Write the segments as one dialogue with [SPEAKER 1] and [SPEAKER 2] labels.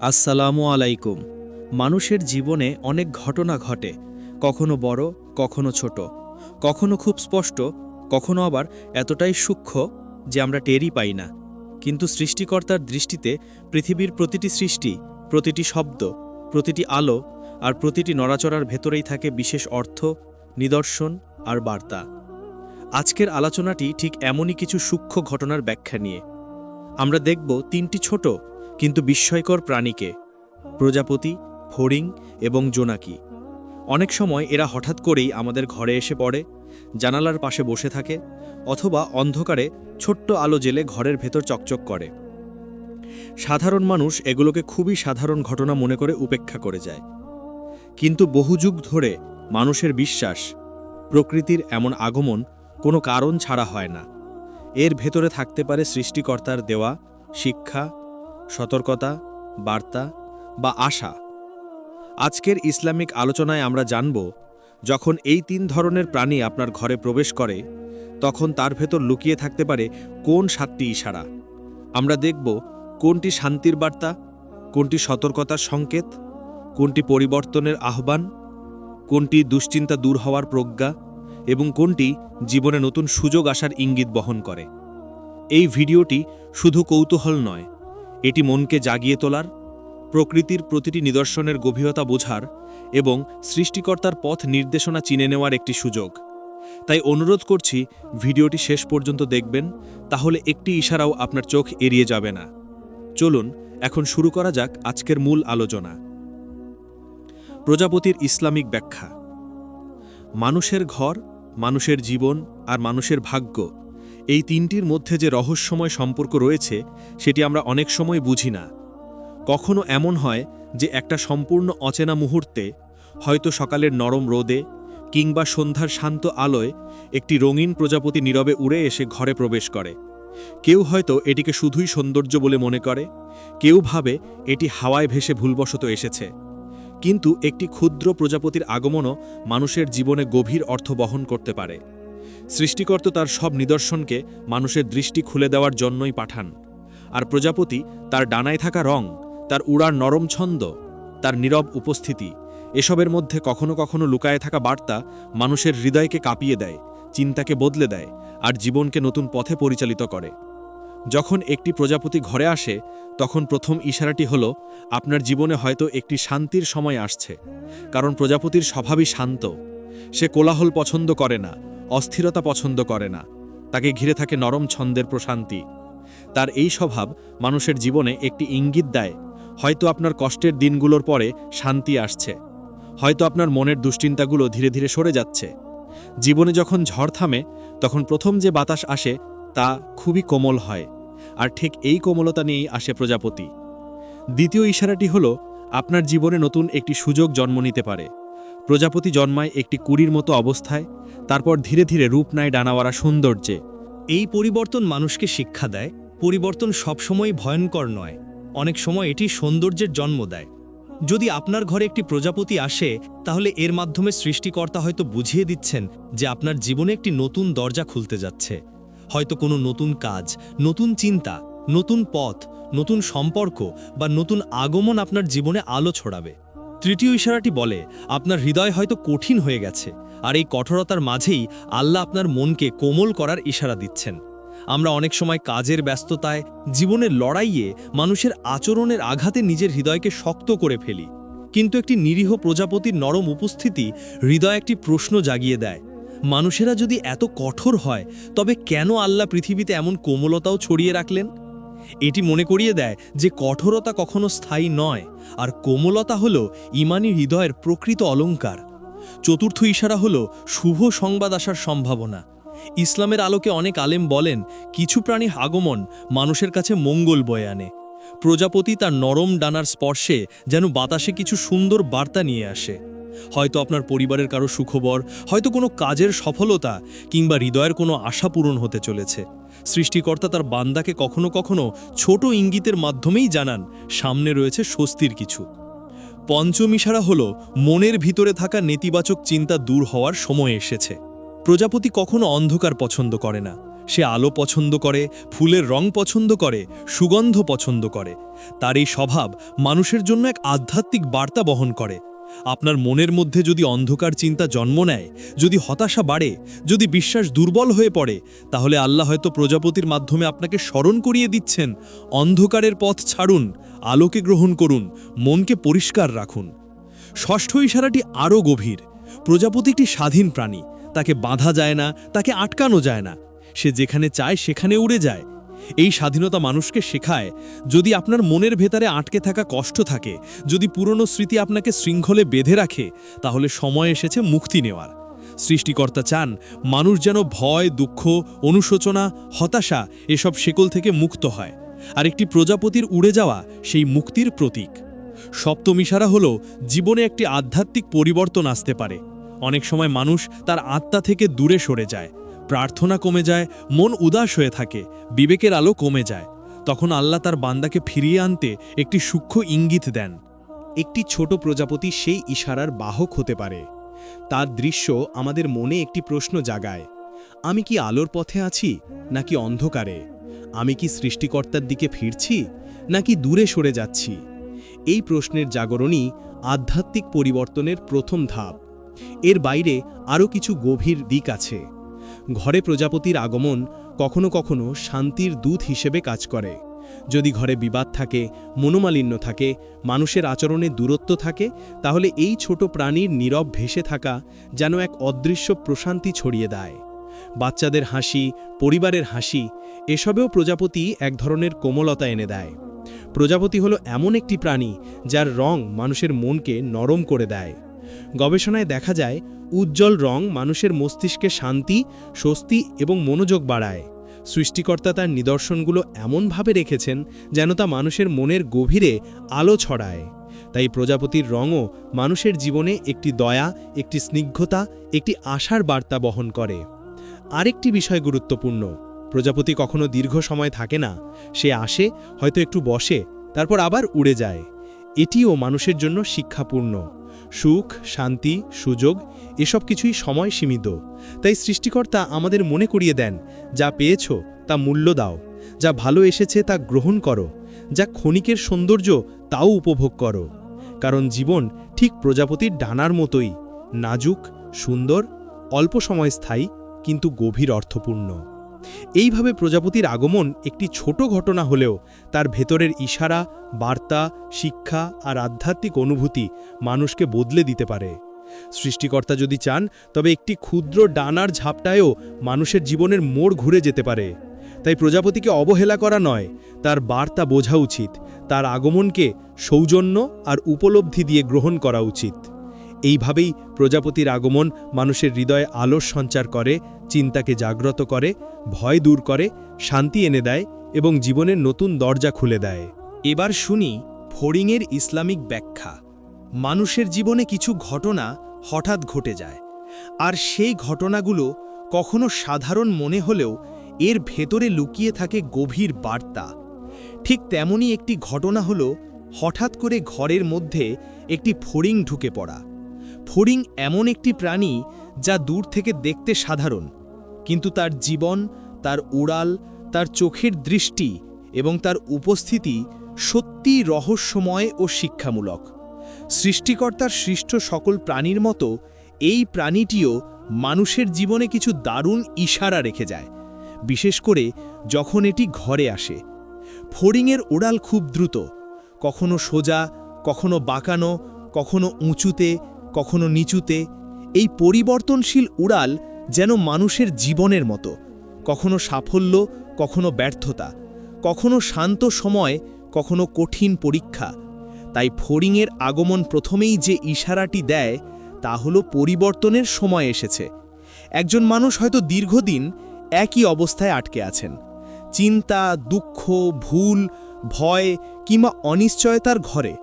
[SPEAKER 1] আসসালামু আলাইকুম। মানুষের জীবনে অনেক ঘটনা ঘটে, কখনো বড়, কখনো ছোট। কখনো খুব স্পষ্ট, কখনো আবার এতটাই সূক্ষ্ম যে আমরা টেরই পাই না। কিন্তু সৃষ্টিকর্তার দৃষ্টিতে পৃথিবীর প্রতিটি সৃষ্টি, প্রতিটি শব্দ, প্রতিটি আলো আর প্রতিটি নড়াচড়ার ভেতরেই থাকে বিশেষ অর্থ, নিদর্শন আর বার্তা। আজকের আলোচনাটি ঠিক এমনই কিছু সূক্ষ্ম ঘটনার ব্যাখ্যা নিয়ে। আমরা দেখব তিনটি ছোট কিন্তু বিস্ময়কর প্রাণীকে, প্রজাপতি ফড়িং এবং জোনাকি। অনেক সময় এরা হঠাৎ করেই আমাদের ঘরে এসে পড়ে, জানালার পাশে বসে থাকে অথবা অন্ধকারে ছোট্ট আলো জেলে ঘরের ভেতর চকচক করে। সাধারণ মানুষ এগুলোকে খুবই সাধারণ ঘটনা মনে করে উপেক্ষা করে যায়। কিন্তু বহু যুগ ধরে মানুষের বিশ্বাস, প্রকৃতির এমন আগমন কোনো কারণ ছাড়া হয় না। এর ভেতরে থাকতে পারে সৃষ্টিকর্তার দেওয়া শিক্ষা সতর্কতা, বার্তা বা আশা। আজকের ইসলামিক আলোচনায় আমরা জানব, যখন এই তিন ধরনের প্রাণী আপনার ঘরে প্রবেশ করে, তখন তার ভেতর লুকিয়ে থাকতে পারে কোন সাতটি ইশারা। আমরা দেখব কোনটি শান্তির বার্তা, কোনটি সতর্কতার সংকেত, কোনটি পরিবর্তনের আহ্বান, কোনটি দুশ্চিন্তা দূর হওয়ার প্রজ্ঞা এবং কোনটি জীবনে নতুন সুযোগ আসার ইঙ্গিত বহন করে। এই ভিডিওটি শুধু কৌতূহল নয় এটি মনকে জাগিয়ে তোলার, প্রকৃতির প্রতিটি নিদর্শনের গভীরতা বোঝার এবং সৃষ্টিকর্তার পথ নির্দেশনা চিনে নেওয়ার একটি সুযোগ। তাই অনুরোধ করছি, ভিডিওটি শেষ পর্যন্ত দেখবেন, তাহলে একটি ইশারাও আপনার চোখ এড়িয়ে যাবে না। চলুন, এখন শুরু করা যাক আজকের মূল আলোচনা। প্রজাপতির ইসলামিক ব্যাখ্যা। মানুষের ঘর, মানুষের জীবন আর মানুষের ভাগ্য এই তিনটির মধ্যে যে রহস্যময় সম্পর্ক রয়েছে, সেটি আমরা অনেক সময় বুঝি না। কখনো এমন হয় যে একটা সম্পূর্ণ অচেনা মুহূর্তে, হয়তো সকালের নরম রোদে কিংবা সন্ধ্যার শান্ত আলোয়, একটি রঙিন প্রজাপতি নীরবে উড়ে এসে ঘরে প্রবেশ করে। কেউ হয়তো এটিকে শুধুই সৌন্দর্য বলে মনে করে, কেউ ভাবে এটি হাওয়ায় ভেসে ভুলবশত এসেছে। কিন্তু একটি ক্ষুদ্র প্রজাপতির আগমনও মানুষের জীবনে গভীর অর্থ বহন করতে পারে। সৃষ্টিকর্তা তার সব নিদর্শনকে মানুষের দৃষ্টি খুলে দেওয়ার জন্যই পাঠান। আর প্রজাপতি তার ডানায় থাকা রং, তার উড়ার নরম ছন্দ, তার নীরব উপস্থিতি, এসবের মধ্যে কখনো কখনো লুকায়ে থাকা বার্তা মানুষের হৃদয়কে কাঁপিয়ে দেয়, চিন্তাকে বদলে দেয়, আর জীবনকে নতুন পথে পরিচালিত করে। যখন একটি প্রজাপতি ঘরে আসে, তখন প্রথম ইশারাটি হল, আপনার জীবনে হয়তো একটি শান্তির সময় আসছে। কারণ প্রজাপতির স্বভাবই শান্ত। সে কোলাহল পছন্দ করে না অস্থিরতা পছন্দ করে না। তাকে ঘিরে থাকে নরম ছন্দের প্রশান্তি। তার এই স্বভাব মানুষের জীবনে একটি ইঙ্গিত দেয়, হয়তো আপনার কষ্টের দিনগুলোর পরে শান্তি আসছে, হয়তো আপনার মনের দুশ্চিন্তাগুলো ধীরে ধীরে সরে যাচ্ছে। জীবনে যখন ঝড় থামে, তখন প্রথম যে বাতাস আসে, তা খুবই কোমল হয়, আর ঠিক এই কোমলতা নিয়েই আসে প্রজাপতি। দ্বিতীয় ইশারাটি হল, আপনার জীবনে নতুন একটি সুযোগ জন্ম নিতে পারে। প্রজাপতি জন্মায় একটি কুড়ির মতো অবস্থায় তারপর ধীরে ধীরে রূপ নেয় ডানাওয়ারা সৌন্দর্যে।
[SPEAKER 2] এই পরিবর্তন মানুষকে শিক্ষা দেয়। পরিবর্তন সবসময় ভয়ঙ্কর নয়। অনেক সময় এটি সৌন্দর্যের জন্ম দেয়। যদি আপনার ঘরে একটি প্রজাপতি আসে, তাহলে এর মাধ্যমে সৃষ্টিকর্তা হয়তো বুঝিয়ে দিচ্ছেন যে আপনার জীবনে একটি নতুন দরজা খুলতে যাচ্ছে। হয়তো কোনো নতুন কাজ, নতুন চিন্তা, নতুন পথ, নতুন সম্পর্ক বা নতুন আগমন আপনার জীবনে আলো ছড়াবে। তৃতীয় ইশারাটি বলে, আপনার হৃদয় হয়তো কঠিন হয়ে গেছে। আর এই কঠোরতার মাঝেই আল্লাহ আপনার মনকে কোমল করার ইশারা দিচ্ছেন। আমরা অনেক সময় কাজের ব্যস্ততায়, জীবনের লড়াইয়ে মানুষের আচরণের আঘাতে নিজের হৃদয়কে শক্ত করে ফেলি। কিন্তু একটি নিরীহ প্রজাপতির নরম উপস্থিতি হৃদয় একটি প্রশ্ন জাগিয়ে দেয়। মানুষেরা যদি এত কঠোর হয়, তবে কেন আল্লাহ পৃথিবীতে এমন কোমলতাও ছড়িয়ে রাখলেন? এটি মনে করিয়ে দেয় যে কঠোরতা কখনো স্থায়ী নয়, আর কোমলতা হল ইমানি হৃদয়ের প্রকৃত অলঙ্কার চতুর্থ ইশারা হল শুভ সংবাদ আসার সম্ভাবনা। ইসলামের আলোকে অনেক আলেম বলেন, কিছু প্রাণী আগমন মানুষের কাছে মঙ্গল বয়ে আনে। প্রজাপতি তার নরম ডানার স্পর্শে যেন বাতাসে কিছু সুন্দর বার্তা নিয়ে আসে। হয়তো আপনার পরিবারের কারও সুখবর, হয়তো কোনো কাজের সফলতা, কিংবা হৃদয়ের কোনো আশা পূরণ হতে চলেছে। সৃষ্টিকর্তা তার বান্দাকে কখনো কখনো ছোট ইঙ্গিতের মাধ্যমেই জানান, সামনে রয়েছে স্বস্তির কিছু। পঞ্চম ইশারা হল মনের ভিতরে থাকা নেতিবাচক চিন্তা দূর হওয়ার সময় এসেছে। প্রজাপতি কখনো অন্ধকার পছন্দ করে না। সে আলো পছন্দ করে, ফুলের রং পছন্দ করে, সুগন্ধ পছন্দ করে। তার এই স্বভাব মানুষের জন্য এক আধ্যাত্মিক বার্তা বহন করে। আপনার মনের মধ্যে যদি অন্ধকার চিন্তা জন্ম নেয়, যদি হতাশা বাড়ে, যদি বিশ্বাস দুর্বল হয়ে পড়ে, তাহলে আল্লাহ হয়তো প্রজাপতির মাধ্যমে আপনাকে স্মরণ করিয়ে দিচ্ছেন, অন্ধকারের পথ ছাড়ুন আলোকে গ্রহণ করুন, মনকে পরিষ্কার রাখুন। ষষ্ঠ ইশারাটি আরও গভীর। প্রজাপতি একটি স্বাধীন প্রাণী। তাকে বাঁধা যায় না, তাকে আটকানো যায় না। সে যেখানে চায়, সেখানে উড়ে যায়। এই স্বাধীনতা মানুষকে শেখায়, যদি আপনার মনের ভেতরে আটকে থাকা কষ্ট থাকে, যদি পুরনো স্মৃতি আপনাকে শৃঙ্খলে বেঁধে রাখে, তাহলে সময় এসেছে মুক্তি নেওয়ার। সৃষ্টিকর্তা চান, মানুষ যেন ভয়, দুঃখ, অনুশোচনা, হতাশা, এসব শেকল থেকে মুক্ত হয়। আর একটি প্রজাপতির উড়ে যাওয়া সেই মুক্তির প্রতীক। সপ্তম ইশারা হল জীবনে একটি আধ্যাত্মিক পরিবর্তন আসতে পারে। অনেক সময় মানুষ তার আত্মা থেকে দূরে সরে যায়। প্রার্থনা কমে যায়, মন উদাস হয়ে থাকে, বিবেকের আলো কমে যায়। তখন আল্লাহ তার বান্দাকে ফিরিয়ে আনতে একটি সূক্ষ্ম ইঙ্গিত দেন।
[SPEAKER 3] একটি ছোট প্রজাপতি সেই ইশারার বাহক হতে পারে। তার দৃশ্য আমাদের মনে একটি প্রশ্ন জাগায়। আমি কি আলোর পথে আছি, নাকি অন্ধকারে? আমি কি সৃষ্টিকর্তার দিকে ফিরছি, নাকি দূরে সরে যাচ্ছি? এই প্রশ্নের জাগরণই আধ্যাত্মিক পরিবর্তনের প্রথম ধাপ। এর বাইরে আরও কিছু গভীর দিক আছে। ঘরে প্রজাপতির আগমন কখনো কখনো শান্তির দূত হিসেবে কাজ করে। যদি ঘরে বিবাদ থাকে, মনোমালিন্য থাকে, মানুষের আচরণে দূরত্ব থাকে, তাহলে এই ছোট প্রাণীর নীরব ভেসে থাকা যেন এক অদৃশ্য প্রশান্তি ছড়িয়ে দেয়। বাচ্চাদের হাসি, পরিবারের হাসি, এসবেও প্রজাপতি এক ধরনের কোমলতা এনে দেয়। প্রজাপতি হলো এমন একটি প্রাণী যার রং মানুষের মনকে নরম করে দেয়। গবেষণায় দেখা যায়, উজ্জ্বল রং মানুষের মস্তিষ্কে শান্তি, স্বস্তি এবং মনোযোগ বাড়ায়। সৃষ্টিকর্তা তার নিদর্শনগুলো এমনভাবে রেখেছেন যেন তা মানুষের মনের গভীরে আলো ছড়ায়। তাই প্রজাপতির রঙও মানুষের জীবনে একটি দয়া, একটি স্নিগ্ধতা, একটি আশার বার্তা বহন করে। আরেকটি বিষয় গুরুত্বপূর্ণ। প্রজাপতি কখনো দীর্ঘ সময় থাকে না। সে আসে, হয়তো একটু বসে, তারপর আবার উড়ে যায়। এটিও মানুষের জন্য শিক্ষাপূর্ণ। সুখ, শান্তি, সুযোগ, এসব কিছুই সময় সীমিত। তাই সৃষ্টিকর্তা আমাদের মনে করিয়ে দেন, যা পেয়েছ, তা মূল্য দাও। যা ভালো এসেছে, তা গ্রহণ করো। যা ক্ষণিকের সৌন্দর্য, তাও উপভোগ করো। কারণ জীবন ঠিক প্রজাপতির ডানার মতোই। নাজুক, সুন্দর, অল্প সময় স্থায়ী কিন্তু গভীর অর্থপূর্ণ। এইভাবে প্রজাপতির আগমন একটি ছোট ঘটনা হলেও তার ভেতরের ইশারা, বার্তা, শিক্ষা আর আধ্যাত্মিক অনুভূতি মানুষকে বদলে দিতে পারে। সৃষ্টিকর্তা যদি চান, তবে একটি ক্ষুদ্র ডানার ঝাপটায়ও মানুষের জীবনের মোড় ঘুরে যেতে পারে। তাই প্রজাপতিকে অবহেলা করা নয়, তার বার্তা বোঝা উচিত, তার আগমনকে সৌজন্য আর উপলব্ধি দিয়ে গ্রহণ করা উচিত। এইভাবেই প্রজাপতির আগমন মানুষের হৃদয়ে আলোর সঞ্চার করে, চিন্তাকে জাগ্রত করে, ভয় দূর করে, শান্তি এনে দেয় এবং জীবনের নতুন দরজা খুলে দেয়।
[SPEAKER 2] এবার শুনি ফড়িংয়ের ইসলামিক ব্যাখ্যা। মানুষের জীবনে কিছু ঘটনা হঠাৎ ঘটে যায়, আর সেই ঘটনাগুলো কখনো সাধারণ মনে হলেও এর ভেতরে লুকিয়ে থাকে গভীর বার্তা। ঠিক তেমনই একটি ঘটনা হল হঠাৎ করে ঘরের মধ্যে একটি ফড়িং ঢুকে পড়া। ফড়িং এমন একটি প্রাণী যা দূর থেকে দেখতে সাধারণ, কিন্তু তার জীবন, তার উড়াল, তার চোখের দৃষ্টি এবং তার উপস্থিতি সত্যি রহস্যময় ও শিক্ষামূলক। সৃষ্টিকর্তার সৃষ্ট সকল প্রাণীর মতো এই প্রাণীটিও মানুষের জীবনে কিছু দারুণ ইশারা রেখে যায়, বিশেষ করে যখন এটি ঘরে আসে। ফড়িংয়ের ওড়াল খুব দ্রুত, কখনো সোজা, কখনো বাঁকানো, কখনো উঁচুতে কখনো নিচুতে, এই পরিবর্তনশীল উড়াল যেন মানুষের জীবনের মতো। কখনো সাফল্য, কখনো ব্যর্থতা, কখনো শান্ত সময়, কখনো কঠিন পরীক্ষা। তাই ফড়িংয়ের আগমন প্রথমেই যে ইশারাটি দেয়, তা হলো পরিবর্তনের সময় এসেছে। একজন মানুষ হয়তো দীর্ঘদিন একই অবস্থায় আটকে আছেন। চিন্তা, দুঃখ, ভুল, ভয় কিংবা অনিশ্চয়তার ঘরে।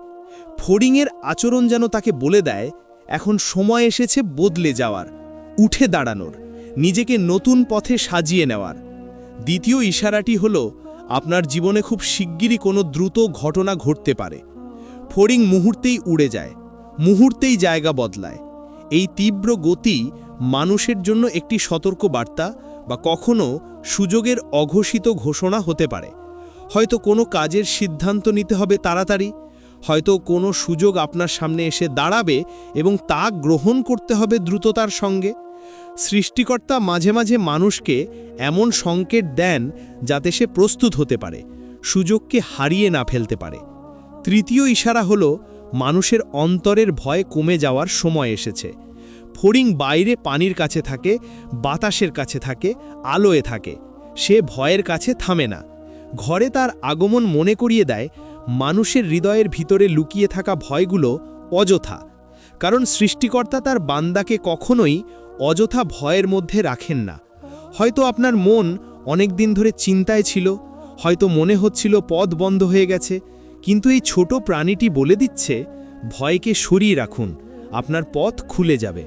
[SPEAKER 2] ফড়িংয়ের আচরণ যেন তাকে বলে দেয় এখন সময় এসেছে বদলে যাওয়ার, উঠে দাঁড়ানোর, নিজেকে নতুন পথে সাজিয়ে নেওয়ার। দ্বিতীয় ইশারাটি হল, আপনার জীবনে খুব শিগগিরই কোনো দ্রুত ঘটনা ঘটতে পারে। ফড়িং মুহূর্তেই উড়ে যায়, মুহূর্তেই জায়গা বদলায়। এই তীব্র গতি মানুষের জন্য একটি সতর্ক বার্তা
[SPEAKER 3] বা কখনো সুযোগের অঘোষিত ঘোষণা হতে পারে। হয়তো কোনো কাজের সিদ্ধান্ত নিতে হবে তাড়াতাড়ি হয়তো কোনো সুযোগ আপনার সামনে এসে দাঁড়াবে এবং তা গ্রহণ করতে হবে দ্রুততার সঙ্গে। সৃষ্টিকর্তা মাঝে মাঝে মানুষকে এমন সংকেত দেন যাতে সে প্রস্তুত হতে পারে, সুযোগকে হারিয়ে না ফেলতে পারে। তৃতীয় ইশারা হল, মানুষের অন্তরের ভয় কমে যাওয়ার সময় এসেছে। ফড়িং বাইরে পানির কাছে থাকে, বাতাসের কাছে থাকে, আলোয় থাকে। সে ভয়ের কাছে থামে না। ঘরে তার আগমন মনে করিয়ে দেয় মানুষের হৃদয়ের ভিতরে লুকিয়ে থাকা ভয়গুলো অযথা। কারণ সৃষ্টিকর্তা তার বান্দাকে কখনোই অযথা ভয়ের মধ্যে রাখেন না। হয়তো আপনার মন অনেক দিন ধরে চিন্তায় ছিল, হয়তো মনে হচ্ছিল পথ বন্ধ হয়ে গেছে, কিন্তু এই ছোট প্রাণীটি বলে দিচ্ছে, ভয়কে সরিয়ে রাখুন, আপনার পথ খুলে যাবে।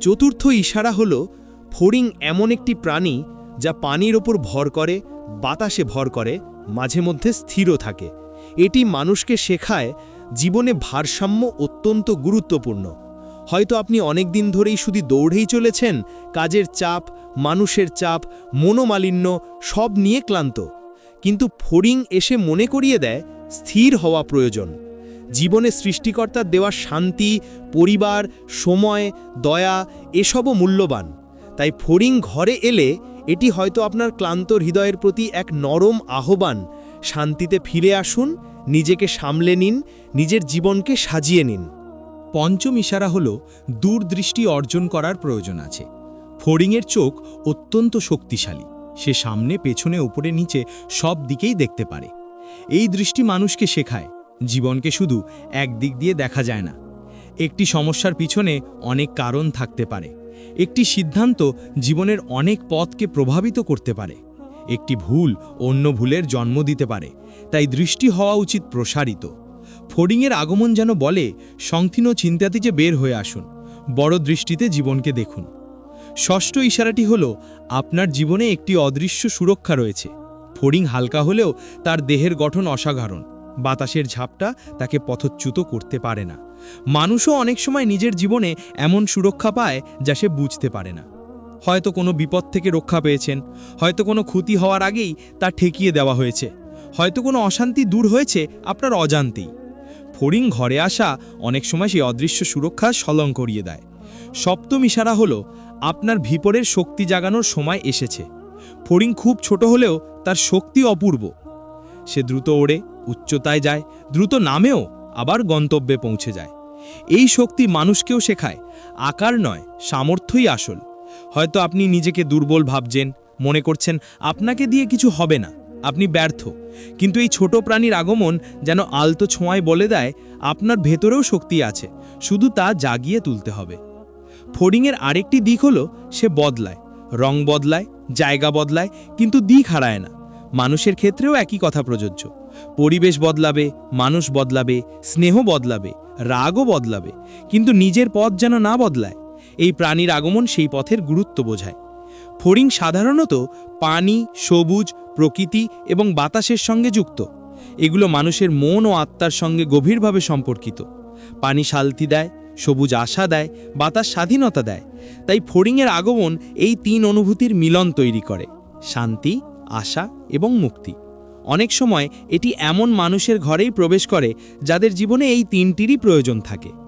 [SPEAKER 3] চতুর্থ ইশারা হল, ফড়িং এমন একটি প্রাণী যা পানির ওপর ভর করে, বাতাসে ভর করে, মাঝে মধ্যে স্থিরও থাকে। এটি মানুষকে শেখায় জীবনে ভারসাম্য অত্যন্ত গুরুত্বপূর্ণ। হয়তো আপনি অনেক দিন ধরেই শুধু দৌড়েই চলেছেন, কাজের চাপ, মানুষের চাপ, মনোমালিন্য, সব নিয়ে ক্লান্ত। কিন্তু ফড়িং এসে মনে করিয়ে দেয়, স্থির হওয়া প্রয়োজন। জীবনে সৃষ্টিকর্তার দেওয়া শান্তি, পরিবার, সময়, দয়া, এসবও মূল্যবান। তাই ফড়িং ঘরে এলে এটি হয়তো আপনার ক্লান্ত হৃদয়ের প্রতি এক নরম আহ্বান শান্তিতে ফিরে আসুন, নিজেকে সামলে নিন, নিজের জীবনকে সাজিয়ে নিন।
[SPEAKER 4] পঞ্চম ইশারা হল দূরদৃষ্টি অর্জন করার প্রয়োজন আছে। ফড়িংয়ের চোখ অত্যন্ত শক্তিশালী। সে সামনে, পেছনে, উপরে, নিচে সব দিকেই দেখতে পারে। এই দৃষ্টি মানুষকে শেখায়। জীবনকে শুধু এক দিক দিয়ে দেখা যায় না। একটি সমস্যার পিছনে অনেক কারণ থাকতে পারে। একটি সিদ্ধান্ত জীবনের অনেক পথকে প্রভাবিত করতে পারে। একটি ভুল অন্য ভুলের জন্ম দিতে পারে, তাই দৃষ্টি হওয়া উচিত প্রসারিত। ফোর্ডিংয়ের আগমন যেন বলে, সংকীর্ণ চিন্তাতে যে বের হয়ে আসুন, বড় দৃষ্টিতে জীবনকে দেখুন। ষষ্ঠ ইশারাটি হল, আপনার জীবনে একটি অদৃশ্য সুরক্ষা রয়েছে। ফোর্ডিং হালকা হলেও তার দেহের গঠন অসাধারণ। বাতাসের ঝাপটা তাকে পথচ্যুত করতে পারে না। মানুষও অনেক সময় নিজের জীবনে এমন সুরক্ষা পায় যা সে বুঝতে পারে না। হয়তো কোনো বিপদ থেকে রক্ষা পেয়েছেন, হয়তো কোনো ক্ষতি হওয়ার আগেই তা ঠেকিয়ে দেওয়া হয়েছে, হয়তো কোনো অশান্তি দূর হয়েছে আপনার অজান্তেই। ফড়িং ঘরে আসা অনেক সময় সেই অদৃশ্য সুরক্ষা স্মলন করিয়ে দেয়। সপ্তম ইশারা হলো, আপনার ভিপরের শক্তি জাগানোর সময় এসেছে। ফড়িং খুব ছোট হলেও তার শক্তি অপূর্ব। সে দ্রুত ওড়ে, উচ্চতায় যায়, দ্রুত নামেও, আবার গন্তব্যে পৌঁছে যায়। এই শক্তি মানুষকেও শেখায়, আকার নয়, সামর্থ্যই আসল। হয়তো আপনি নিজেকে দুর্বল ভাবছেন, মনে করছেন, আপনাকে দিয়ে কিছু হবে না, আপনি ব্যর্থ। কিন্তু এই ছোট প্রাণীর আগমন যেন আলতো ছোঁয়ায় বলে দেয়, আপনার ভেতরেও শক্তি আছে, শুধু তা জাগিয়ে তুলতে হবে। ফোর্ডিংয়ের আরেকটি দিক হলো, সে বদলায়। রং বদলায়, জায়গা বদলায়, কিন্তু দিক হারায় না। মানুষের ক্ষেত্রেও একই কথা প্রযোজ্য। পরিবেশ বদলাবে, মানুষ বদলাবে, স্নেহ বদলাবে, রাগও বদলাবে, কিন্তু নিজের পথ যেন না বদলায় এই প্রাণীর আগমন সেই পথের গুরুত্ব বোঝায়। ফড়িং সাধারণত পানি, সবুজ, প্রকৃতি এবং বাতাসের সঙ্গে যুক্ত। এগুলো মানুষের মন ও আত্মার সঙ্গে গভীরভাবে সম্পর্কিত। পানি শান্তি দেয়, সবুজ আশা দেয়, বাতাস স্বাধীনতা দেয়। তাই ফড়িংয়ের আগমন এই তিন অনুভূতির মিলন তৈরি করে, শান্তি, আশা এবং মুক্তি। অনেক সময় এটি এমন মানুষের ঘরেই প্রবেশ করে যাদের জীবনে এই তিনটিরই প্রয়োজন থাকে।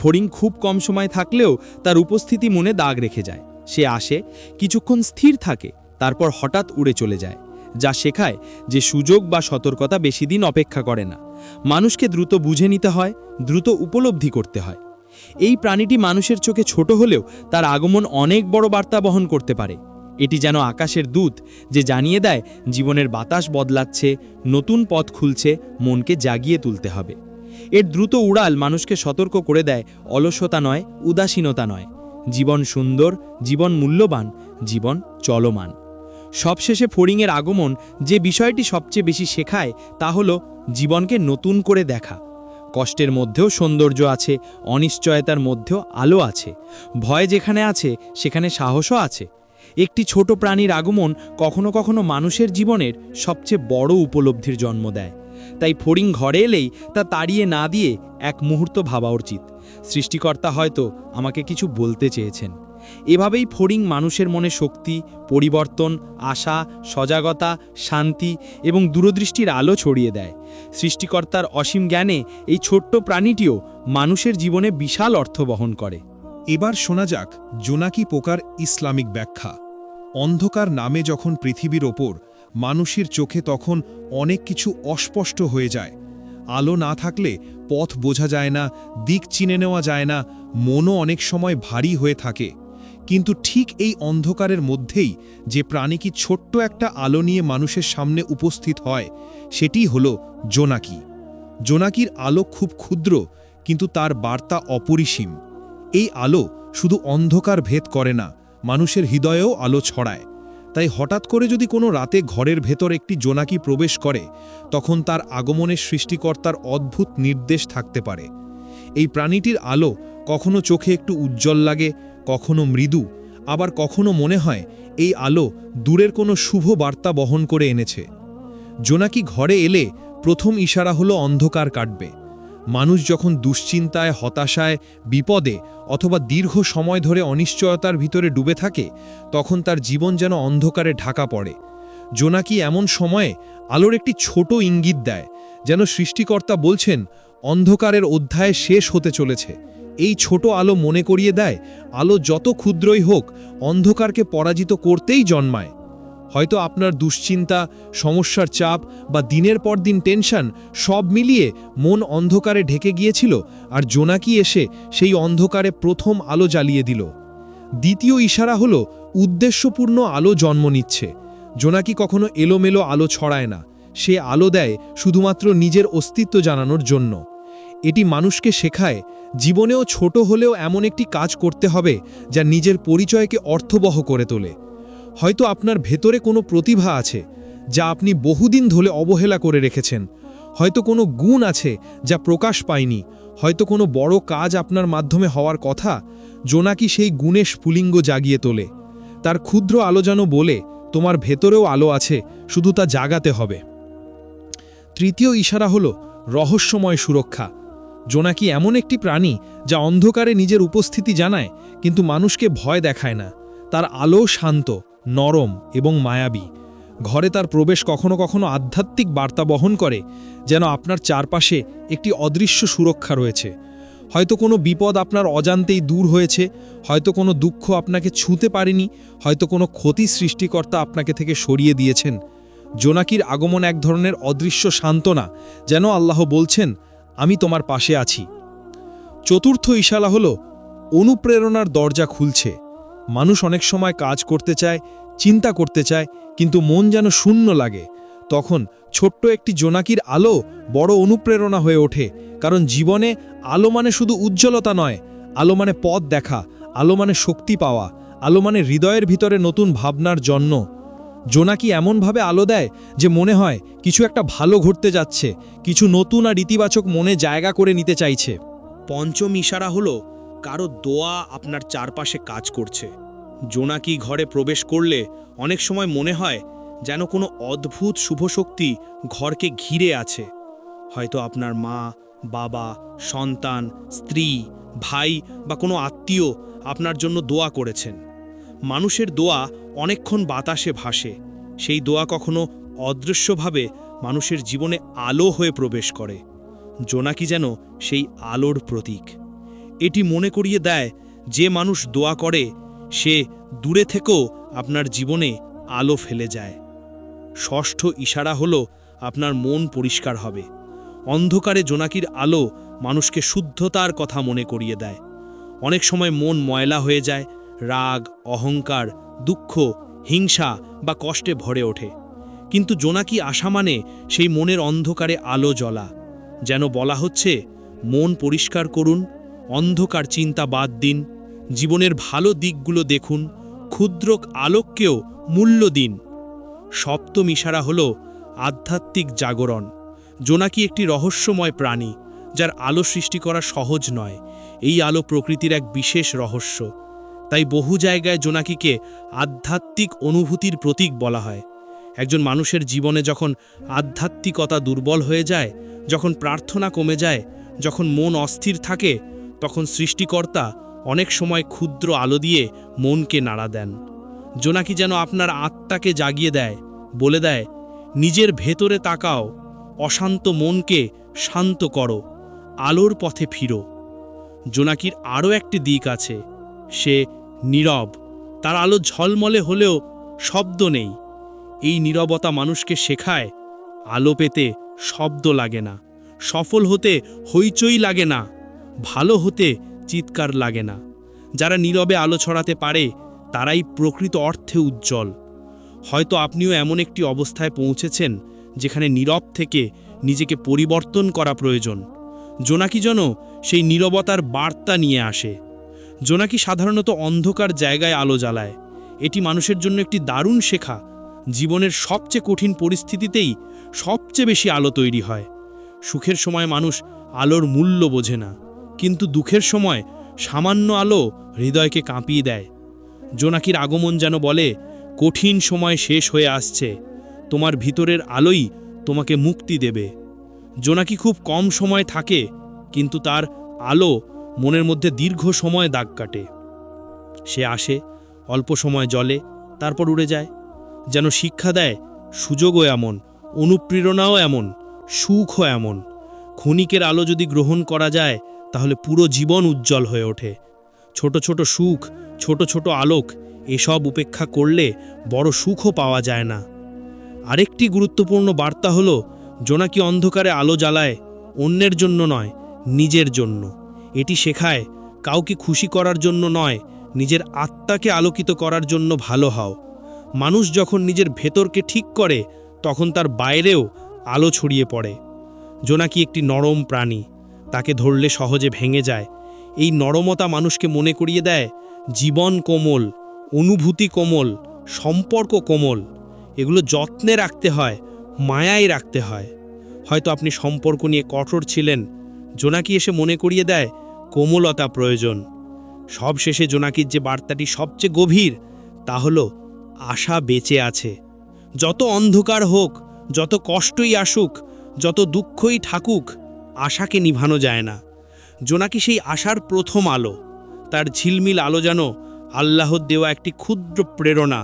[SPEAKER 4] ফড়িং খুব কম সময় থাকলেও তার উপস্থিতি মনে দাগ রেখে যায়। সে আসে, কিছুক্ষণ স্থির থাকে, তারপর হঠাৎ উড়ে চলে যায়, যা শেখায় যে সুযোগ বা সতর্কতা বেশি দিন অপেক্ষা করে না। মানুষকে দ্রুত বুঝে নিতে হয়, দ্রুত উপলব্ধি করতে হয়। এই প্রাণীটি মানুষের চোখে ছোট হলেও তার আগমন অনেক বড় বার্তা বহন করতে পারে। এটি যেন আকাশের দূত, যে জানিয়ে দেয়, জীবনের বাতাস বদলাচ্ছে, নতুন পথ খুলছে, মনকে জাগিয়ে তুলতে হবে। এর দ্রুত উড়াল মানুষকে সতর্ক করে দেয় অলসতা নয়, উদাসীনতা নয়। জীবন সুন্দর, জীবন মূল্যবান, জীবন চলমান। সবশেষে ফড়িংয়ের আগমন যে বিষয়টি সবচেয়ে বেশি শেখায় তা হল জীবনকে নতুন করে দেখা। কষ্টের মধ্যেও সৌন্দর্য আছে, অনিশ্চয়তার মধ্যেও আলো আছে। ভয় যেখানে আছে, সেখানে সাহসও আছে। একটি ছোট প্রাণীর আগমন কখনো কখনো মানুষের জীবনের সবচেয়ে বড় উপলব্ধির জন্ম দেয়। তাই ফড়িং ঘরে এলেই তা তাড়িয়ে না দিয়ে এক মুহূর্ত ভাবা উচিত সৃষ্টিকর্তা হয়তো আমাকে কিছু বলতে চেয়েছেন। এভাবেই ফড়িং মানুষের মনে শক্তি, পরিবর্তন, আশা, সজাগতা, শান্তি এবং দূরদৃষ্টির আলো ছড়িয়ে দেয়। সৃষ্টিকর্তার অসীম জ্ঞানে এই ছোট্ট প্রাণীটিও মানুষের জীবনে বিশাল অর্থ বহন করে।
[SPEAKER 5] এবার শোনা যাক, জোনাকি পোকার ইসলামিক ব্যাখ্যা। অন্ধকার নামে যখন পৃথিবীর ওপর মানুষের চোখে তখন অনেক কিছু অস্পষ্ট হয়ে যায়। আলো না থাকলে পথ বোঝা যায় না, দিক চিনে নেওয়া যায় না, মনও অনেক সময় ভারী হয়ে থাকে। কিন্তু ঠিক এই অন্ধকারের মধ্যেই যে প্রাণী কি ছোট্ট একটা আলো নিয়ে মানুষের সামনে উপস্থিত হয়, সেটি হল জোনাকি। জোনাকির আলো খুব ক্ষুদ্র, কিন্তু তার বার্তা অপরিসীম। এই আলো শুধু অন্ধকার ভেদ করে না, মানুষের হৃদয়েও আলো ছড়ায়। তাই হঠাৎ করে যদি কোনো রাতে ঘরের ভেতর একটি জোনাকি প্রবেশ করে, তখন তার আগমনের সৃষ্টিকর্তার অদ্ভুত নির্দেশ থাকতে পারে। এই প্রাণীটির আলো কখনো চোখে একটু উজ্জ্বল লাগে, কখনো মৃদু, আবার কখনো মনে হয় এই আলো দূরের কোনো শুভ বার্তা বহন করে এনেছে। জোনাকি ঘরে এলে প্রথম ইশারা হলো অন্ধকার কাটবে। মানুষ যখন দুশ্চিন্তায়, হতাশায়, বিপদে অথবা দীর্ঘ সময় ধরে অনিশ্চয়তার ভিতরে ডুবে থাকে, তখন তার জীবন যেন অন্ধকারে ঢাকা পড়ে। জোনাকি এমন সময়ে আলোর একটি ছোট ইঙ্গিত দেয়, যেন সৃষ্টিকর্তা বলছেন, অন্ধকারের অধ্যায় শেষ হতে চলেছে। এই ছোট আলো মনে করিয়ে দেয়, আলো যত ক্ষুদ্রই হোক, অন্ধকারকে পরাজিত করতেই জন্মায়। হয়তো আপনার দুশ্চিন্তা, সমস্যার চাপ বা দিনের পর দিন টেনশন সব মিলিয়ে মন অন্ধকারে ঢেকে গিয়েছিল আর জোনাকি এসে সেই অন্ধকারে প্রথম আলো জ্বালিয়ে দিল। দ্বিতীয় ইশারা হল উদ্দেশ্যপূর্ণ আলো জন্ম নিচ্ছে। জোনাকি কখনো এলোমেলো আলো ছড়ায় না। সে আলো দেয় শুধুমাত্র নিজের অস্তিত্ব জানানোর জন্য। এটি মানুষকে শেখায়, জীবনেও ছোট হলেও এমন একটি কাজ করতে হবে যা নিজের পরিচয়কে অর্থবহ করে তোলে। হয়তো আপনার ভেতরে কোনো প্রতিভা আছে, যা আপনি বহুদিন ধরে অবহেলা করে রেখেছেন। হয়তো কোনো গুণ আছে, যা প্রকাশ পায়নি। হয়তো কোনো বড় কাজ আপনার মাধ্যমে হওয়ার কথা জোনাকি সেই গুণে স্ফুলিঙ্গ জাগিয়ে তোলে। তার ক্ষুদ্র আলো যেন বলে, তোমার ভেতরেও আলো আছে, শুধু তা জাগাতে হবে। তৃতীয় ইশারা হল, রহস্যময় সুরক্ষা। জোনাকি এমন একটি প্রাণী, যা অন্ধকারে নিজের উপস্থিতি জানায়, কিন্তু মানুষকে ভয় দেখায় না। তার আলো শান্ত। নরম এবং মায়াবী। ঘরে তার প্রবেশ কখনো কখনো আধ্যাত্মিক বার্তা বহন করে, যেন আপনার চারপাশে একটি অদৃশ্য সুরক্ষা রয়েছে। হয়তো কোনো বিপদ আপনার অজান্তেই দূর হয়েছে, হয়তো কোনো দুঃখ আপনাকে ছুঁতে পারেনি, হয়তো কোনো ক্ষতি সৃষ্টিকর্তা আপনাকে থেকে সরিয়ে দিয়েছেন। জোনাকির আগমন এক ধরনের অদৃশ্য সান্ত্বনা, যেন আল্লাহ বলছেন, আমি তোমার পাশে আছি। চতুর্থ ইশালা হল, অনুপ্রেরণার দরজা খুলছে। মানুষ অনেক সময় কাজ করতে চায়, চিন্তা করতে চায়, কিন্তু মন যেন শূন্য লাগে। তখন ছোট্ট একটি জোনাকির আলো বড় অনুপ্রেরণা হয়ে ওঠে, কারণ জীবনে আলো মানে শুধু উজ্জ্বলতা নয়, আলো মানে পথ দেখা, আলো মানে শক্তি পাওয়া, আলো মানে হৃদয়ের ভিতরে নতুন ভাবনার জন্য জোনাকি এমনভাবে আলো দেয় যে মনে হয় কিছু একটা ভালো ঘটতে যাচ্ছে, কিছু নতুন আর ইতিবাচক মনে জায়গা করে নিতে চাইছে।
[SPEAKER 1] পঞ্চম ইশারা হলো কারও দোয়া আপনার চারপাশে কাজ করছে। জোনাকি ঘরে প্রবেশ করলে অনেক সময় মনে হয় যেন কোনো অদ্ভুত শুভশক্তি ঘরকে ঘিরে আছে। হয়তো আপনার মা, বাবা, সন্তান, স্ত্রী, ভাই বা কোনো আত্মীয় আপনার জন্য দোয়া করেছেন। মানুষের দোয়া অনেকক্ষণ বাতাসে ভাসে। সেই দোয়া কখনো অদৃশ্যভাবে মানুষের জীবনে আলো হয়ে প্রবেশ করে। জোনাকি যেন সেই আলোর প্রতীক। এটি মনে করিয়ে দেয়, যে মানুষ দোয়া করে, সে দূরে থেকেও আপনার জীবনে আলো ফেলে যায়। ষষ্ঠ ইশারা হলো আপনার মন পরিষ্কার হবে। অন্ধকারে জোনাকির আলো মানুষকে শুদ্ধতার কথা মনে করিয়ে দেয়। অনেক সময় মন ময়লা হয়ে যায়, রাগ, অহংকার, দুঃখ, হিংসা বা কষ্টে ভরে ওঠে। কিন্তু জোনাকি আশা মানে সেই মনের অন্ধকারে আলো জ্বলা, যেন বলা হচ্ছে, মন পরিষ্কার করুন অন্ধকার চিন্তা বাদ দিন, জীবনের ভালো দিকগুলো দেখুন ক্ষুদ্র আলোককেও মূল্য দিন। সপ্তম ইশারা হল আধ্যাত্মিক জাগরণ জোনাকি একটি রহস্যময় প্রাণী, যার আলো সৃষ্টি করা সহজ নয়, এই আলো প্রকৃতির এক বিশেষ রহস্য। তাই বহু জায়গায় জোনাকিকে আধ্যাত্মিক অনুভূতির প্রতীক বলা হয়। একজন মানুষের জীবনে যখন আধ্যাত্মিকতা দুর্বল হয়ে যায়, যখন প্রার্থনা কমে যায়, যখন মন অস্থির থাকে সৃষ্টিকর্তা অনেক সময় ক্ষুদ্র আলো দিয়ে মনকে নাড়া দেন। জোনাকি যেন আপনার আত্মাকে জাগিয়ে দেয়, বলে দেয়, নিজের ভেতরে তাকাও, অশান্ত মনকে শান্ত করো, আলোর পথে ফিরো। জোনাকির আরও একটি দিক আছে, সে নীরব। তার আলো ঝলমলে হলেও শব্দ নেই। এই নীরবতা মানুষকে শেখায়, আলো পেতে শব্দ লাগে না, সফল হতে হইচই লাগে না। ভালো হতে চিৎকার লাগে না। যারা নীরবে আলো ছড়াতে পারে, তারাই প্রকৃত অর্থে উজ্জ্বল। হয়তো আপনিও এমন একটি অবস্থায় পৌঁছেছেন, যেখানে নীরব থেকে নিজেকে পরিবর্তন করা প্রয়োজন। জোনাকি যেন সেই নীরবতার বার্তা নিয়ে আসে। জোনাকি সাধারণত অন্ধকার জায়গায় আলো জ্বালায়। এটি মানুষের জন্য একটি দারুণ শেখা। জীবনের সবচেয়ে কঠিন পরিস্থিতিতেই সবচেয়ে বেশি আলো তৈরি হয়। সুখের সময় মানুষ আলোর মূল্য বোঝে না। কিন্তু দুঃখের সময় সামান্য আলো হৃদয়কে কাঁপিয়ে দেয়। জোনাকির আগমন যেন বলে, কঠিন সময় শেষ হয়ে আসছে। তোমার ভিতরের আলোই তোমাকে মুক্তি দেবে। জোনাকি খুব কম সময় থাকে, কিন্তু তার আলো মনের মধ্যে দীর্ঘ সময় দাগ কাটে। সে আসে, অল্প সময় জলে তারপর উড়ে যায়। যেন শিক্ষা দেয়, সুযোগও এমন, অনুপ্রেরণাও এমন, সুখও এমন। ক্ষণিকের আলো যদি গ্রহণ করা যায় তাহলে পুরো জীবন উজ্জ্বল হয়ে ওঠে। ছোট ছোট সুখ, ছোট ছোট আলোক, এসব উপেক্ষা করলে বড় সুখও পাওয়া যায় না। আরেকটি গুরুত্বপূর্ণ বার্তা হলো জোনাকি অন্ধকারে আলো জ্বালায়, অন্যের জন্য নয়, নিজের জন্য। এটি শেখায়, কাউকে খুশি করার জন্য নয়, নিজের আত্মাকে আলোকিত করার জন্য ভালো হও। মানুষ যখন নিজের ভেতরকে ঠিক করে, তখন তার বাইরেও আলো ছড়িয়ে পড়ে। জোনাকি একটি নরম প্রাণী? তাকে ধরলে সহজে ভেঙে যায়। এই নরমতা মানুষকে মনে করিয়ে দেয়, জীবন কোমল, অনুভূতি কোমল, সম্পর্ক কোমল। এগুলো যত্নে রাখতে হয়, মায়ায় রাখতে হয়। হয়তো আপনি সম্পর্ক নিয়ে কঠোর ছিলেন, জোনাকি এসে মনে করিয়ে দেয়, কোমলতা প্রয়োজন। সবশেষে জোনাকির যে বার্তাটি সবচেয়ে গভীর, তা হলো, আশা বেঁচে আছে। যত অন্ধকার হোক, যত কষ্টই আসুক, যত দুঃখই থাকুক আশাকে নিভানো যায় না। জোনাকি সেই আশার প্রথম আলো। তার ঝিলমিল আলো যেন আল্লাহর দেওয়া একটি ক্ষুদ্র প্রেরণা,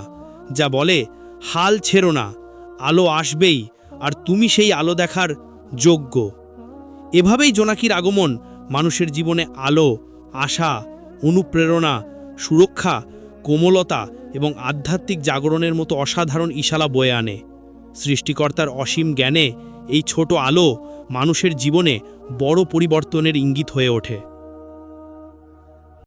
[SPEAKER 1] যা বলে, হাল ছেড়ো না, আলো আসবেই, আর তুমি সেই আলো দেখার যোগ্য। এভাবেই জোনাকির আগমন মানুষের জীবনে আলো, আশা, অনুপ্রেরণা, সুরক্ষা, কোমলতা এবং আধ্যাত্মিক জাগরণের মতো অসাধারণ ইশালা বয়ে আনে। সৃষ্টিকর্তার অসীম জ্ঞানে এই ছোট আলো মানুষের জীবনে বড় পরিবর্তনের ইঙ্গিত হয়ে ওঠে।